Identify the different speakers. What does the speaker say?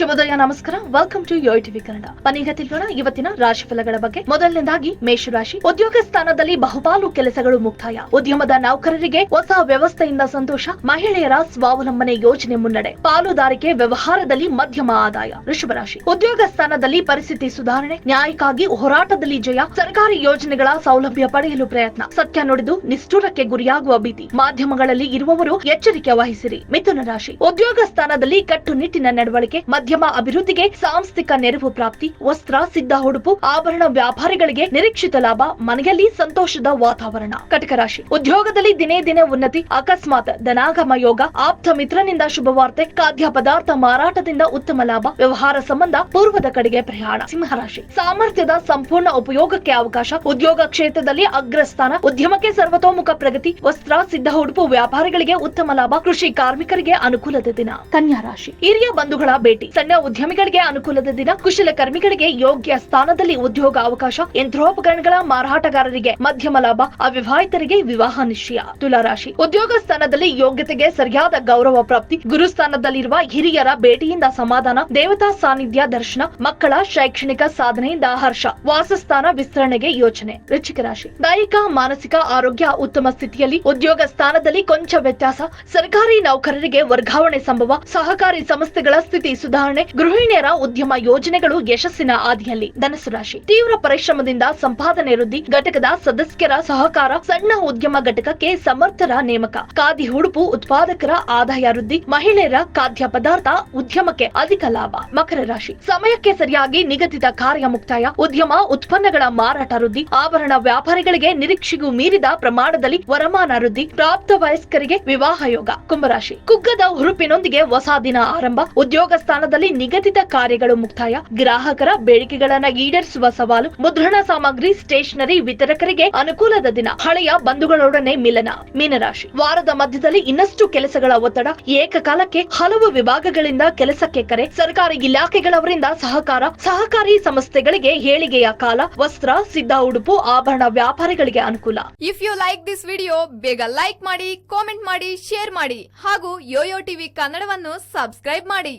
Speaker 1: ಶುಭೋದಯ, ನಮಸ್ಕಾರ. Welcome to yo TV Kannada ಬನ್ನೀಗ ತಿಳಿಯೋಣ ಇವತ್ತಿನ ರಾಶಿ ಫಲಗಳ ಬಗ್ಗೆ. ಮೊದಲನೇದಾಗಿ, ಮೇಷರಾಶಿ. ಉದ್ಯೋಗ ಸ್ಥಾನದಲ್ಲಿ ಬಹುಪಾಲು ಕೆಲಸಗಳು ಮುಕ್ತಾಯ. ಉದ್ಯಮದ ನೌಕರರಿಗೆ ಹೊಸ ವ್ಯವಸ್ಥೆಯಿಂದ ಸಂತೋಷ. ಮಹಿಳೆಯರ ಸ್ವಾವಲಂಬನೆ ಯೋಜನೆ ಮುನ್ನಡೆ. ಪಾಲುದಾರಿಕೆ ವ್ಯವಹಾರದಲ್ಲಿ ಮಧ್ಯಮ ಆದಾಯ. ವೃಷಭರಾಶಿ ಉದ್ಯೋಗ ಸ್ಥಾನದಲ್ಲಿ ಪರಿಸ್ಥಿತಿ ಸುಧಾರಣೆ. ನ್ಯಾಯಕ್ಕಾಗಿ ಹೋರಾಟದಲ್ಲಿ ಜಯ. ಸರ್ಕಾರಿ ಯೋಜನೆಗಳ ಸೌಲಭ್ಯ ಪಡೆಯಲು ಪ್ರಯತ್ನ. ಸತ್ಯ ನುಡಿದು ನಿಷ್ಠುರಕ್ಕೆ ಗುರಿಯಾಗುವ ಭೀತಿ. ಮಾಧ್ಯಮಗಳಲ್ಲಿ ಇರುವವರು ಎಚ್ಚರಿಕೆ ವಹಿಸಿರಿ. ಮಿಥುನ ರಾಶಿ. ಉದ್ಯೋಗ ಸ್ಥಾನದಲ್ಲಿ ಕಟ್ಟುನಿಟ್ಟಿನ ನಡವಳಿಕೆ. ಮಧ್ಯಮ ಅಭಿವೃದ್ಧಿಗೆ ಸಾಂಸ್ಥಿಕ ನೆರವು ಪ್ರಾಪ್ತಿ, ವಸ್ತ್ರ, ಸಿದ್ಧ ಹುಡುಪು ಆಭರಣ ವ್ಯಾಪಾರಿಗಳಿಗೆ ನಿರೀಕ್ಷಿತ ಲಾಭ, ಮನೆಯಲ್ಲಿ ಸಂತೋಷದ ವಾತಾವರಣ. ಕಟಕ ರಾಶಿ. ಉದ್ಯೋಗದಲ್ಲಿ ದಿನೇ ದಿನೇ ಉನ್ನತಿ, ಅಕಸ್ಮಾತ್ ಧನಾಗಮ ಯೋಗ, ಆಪ್ತ ಮಿತ್ರನಿಂದ ಶುಭವಾರ್ತೆ, ಖಾದ್ಯ ಪದಾರ್ಥ ಮಾರಾಟದಿಂದ ಉತ್ತಮ ಲಾಭ, ವ್ಯವಹಾರ ಸಂಬಂಧ ಪೂರ್ವದ ಕಡೆಗೆ ಪ್ರಯಾಣ. ಸಿಂಹರಾಶಿ ಸಾಮರ್ಥ್ಯದ ಸಂಪೂರ್ಣ ಉಪಯೋಗಕ್ಕೆ ಅವಕಾಶ, ಉದ್ಯೋಗ ಕ್ಷೇತ್ರದಲ್ಲಿ ಅಗ್ರಸ್ಥಾನ, ಉದ್ಯಮಕ್ಕೆ ಸರ್ವತೋಮುಖ ಪ್ರಗತಿ, ವಸ್ತ್ರ, ಸಿದ್ಧ ಉಡುಪು ವ್ಯಾಪಾರಿಗಳಿಗೆ ಉತ್ತಮ ಲಾಭ, ಕೃಷಿ ಕಾರ್ಮಿಕರಿಗೆ ಅನುಕೂಲದ ದಿನ. ಕನ್ಯಾ ರಾಶಿ. ಹಿರಿಯ ಬಂಧುಗಳ ಭೇಟಿ. ಸಣ್ಣ ಉದ್ಯಮಿಗಳಿಗೆ ಅನುಕೂಲದ ದಿನ ಕುಶಲಕರ್ಮಿಗಳಿಗೆ ಯೋಗ್ಯ ಸ್ಥಾನದಲ್ಲಿ ಉದ್ಯೋಗ ಅವಕಾಶ, ಯಂತ್ರೋಪಕರಣಗಳ ಮಾರಾಟಗಾರರಿಗೆ ಮಧ್ಯಮ ಲಾಭ, ಅವಿವಾಹಿತರಿಗೆ ವಿವಾಹ ನಿಶ್ಚಯ. ತುಲಾರಾಶಿ. ಉದ್ಯೋಗ ಸ್ಥಾನದಲ್ಲಿ ಯೋಗ್ಯತೆಗೆ ಸರಿಯಾದ ಗೌರವ ಪ್ರಾಪ್ತಿ, ಗುರುಸ್ಥಾನದಲ್ಲಿರುವ ಹಿರಿಯರ ಭೇಟಿಯಿಂದ ಸಮಾಧಾನ, ದೇವತಾ ಸಾನ್ನಿಧ್ಯ ದರ್ಶನ, ಮಕ್ಕಳ ಶೈಕ್ಷಣಿಕ ಸಾಧನೆಯಿಂದ ಹರ್ಷ, ವಾಸಸ್ಥಾನ ವಿಸ್ತರಣೆಗೆ ಯೋಚನೆ. ವೃಶ್ಚಿಕ ರಾಶಿ. ದೈಹಿಕ, ಮಾನಸಿಕ ಆರೋಗ್ಯ ಉತ್ತಮ ಸ್ಥಿತಿಯಲ್ಲಿ ಉದ್ಯೋಗ ಸ್ಥಾನದಲ್ಲಿ ಕೊಂಚ ವ್ಯತ್ಯಾಸ, ಸರ್ಕಾರಿ ನೌಕರರಿಗೆ ವರ್ಗಾವಣೆ ಸಂಭವ, ಸಹಕಾರಿ ಸಂಸ್ಥೆಗಳ ಸ್ಥಿತಿ ಸುಧಾರಣೆ ಗೃಹಿಣಿಯರ ಉದ್ಯಮ ಯೋಜನೆಗಳು ಯಶಸ್ಸಿನ ಆದಿಯಲ್ಲಿ ಧನಸು ರಾಶಿ. ತೀವ್ರ ಪರಿಶ್ರಮದಿಂದ ಸಂಪಾದನೆ ವೃದ್ಧಿ, ಘಟಕದ ಸದಸ್ಯರ ಸಹಕಾರ, ಸಣ್ಣ ಉದ್ಯಮ ಘಟಕಕ್ಕೆ ಸಮರ್ಥರ ನೇಮಕ. ಖಾದಿ ಉಡುಪು ಉತ್ಪಾದಕರ ಆದಾಯ ವೃದ್ಧಿ, ಮಹಿಳೆಯರ ಖಾದ್ಯ ಪದಾರ್ಥ ಉದ್ಯಮಕ್ಕೆ ಅಧಿಕ ಲಾಭ. ಮಕರ ರಾಶಿ. ಸಮಯಕ್ಕೆ ಸರಿಯಾಗಿ ನಿಗದಿತ ಕಾರ್ಯ ಮುಕ್ತಾಯ. ಉದ್ಯಮ ಉತ್ಪನ್ನಗಳ ಮಾರಾಟ ವೃದ್ಧಿ, ಆಭರಣ ವ್ಯಾಪಾರಿಗಳಿಗೆ ನಿರೀಕ್ಷೆಗೂ ಮೀರಿದ ಪ್ರಮಾಣದಲ್ಲಿ ವರಮಾನ ವೃದ್ಧಿ, ಪ್ರಾಪ್ತ ವಯಸ್ಕರಿಗೆ ವಿವಾಹ ಯೋಗ. ಕುಂಭರಾಶಿ ಕುಗ್ಗದ ಹುರುಪಿನೊಂದಿಗೆ ಹೊಸ ದಿನ ಆರಂಭ. ಉದ್ಯೋಗ ಸ್ಥಾನದಲ್ಲಿ ನಿಗದಿತ ಕಾರ್ಯಗಳು ಮುಕ್ತಾಯ. ಗ್ರಾಹಕರ ಬೇಡಿಕೆಗಳನ್ನ ಈಡೇರಿಸುವ ಸವಾಲು, ಮುದ್ರಣ ಸಾಮಗ್ರಿ, ಸ್ಟೇಷನರಿ ವಿತರಕರಿಗೆ ಅನುಕೂಲದ ದಿನ. ಹಳೆಯ ಬಂಧುಗಳೊಡನೆ ಮಿಲನ, ಮೀನರಾಶಿ. ವಾರದ ಮಧ್ಯದಲ್ಲಿ ಇನ್ನಷ್ಟು ಕೆಲಸಗಳ ಒತ್ತಡ. ಏಕಕಾಲಕ್ಕೆ ಹಲವು ವಿಭಾಗಗಳಿಂದ ಕೆಲಸಕ್ಕೆ ಕರೆ. ಸರ್ಕಾರಿ ಇಲಾಖೆಗಳವರಿಂದ ಸಹಕಾರ. ಸಹಕಾರಿ ಸಂಸ್ಥೆಗಳಿಗೆ ಹೇಳಿಗೆಯ ಕಾಲ. ವಸ್ತ್ರ, ಸಿದ್ಧ ಉಡುಪು, ಆಭರಣ ವ್ಯಾಪಾರಿಗಳಿಗೆ ಅನುಕೂಲ.
Speaker 2: If you like this video ಬೇಗ ಲೈಕ್ ಮಾಡಿ ಕಾಮೆಂಟ್ ಮಾಡಿ ಶೇರ್ ಮಾಡಿ. ಹಾಗೂ ಯೋಯೋ ಟಿವಿ ಕನ್ನಡವನ್ನು ಸಬ್ಸ್ಕ್ರೈಬ್ ಮಾಡಿ.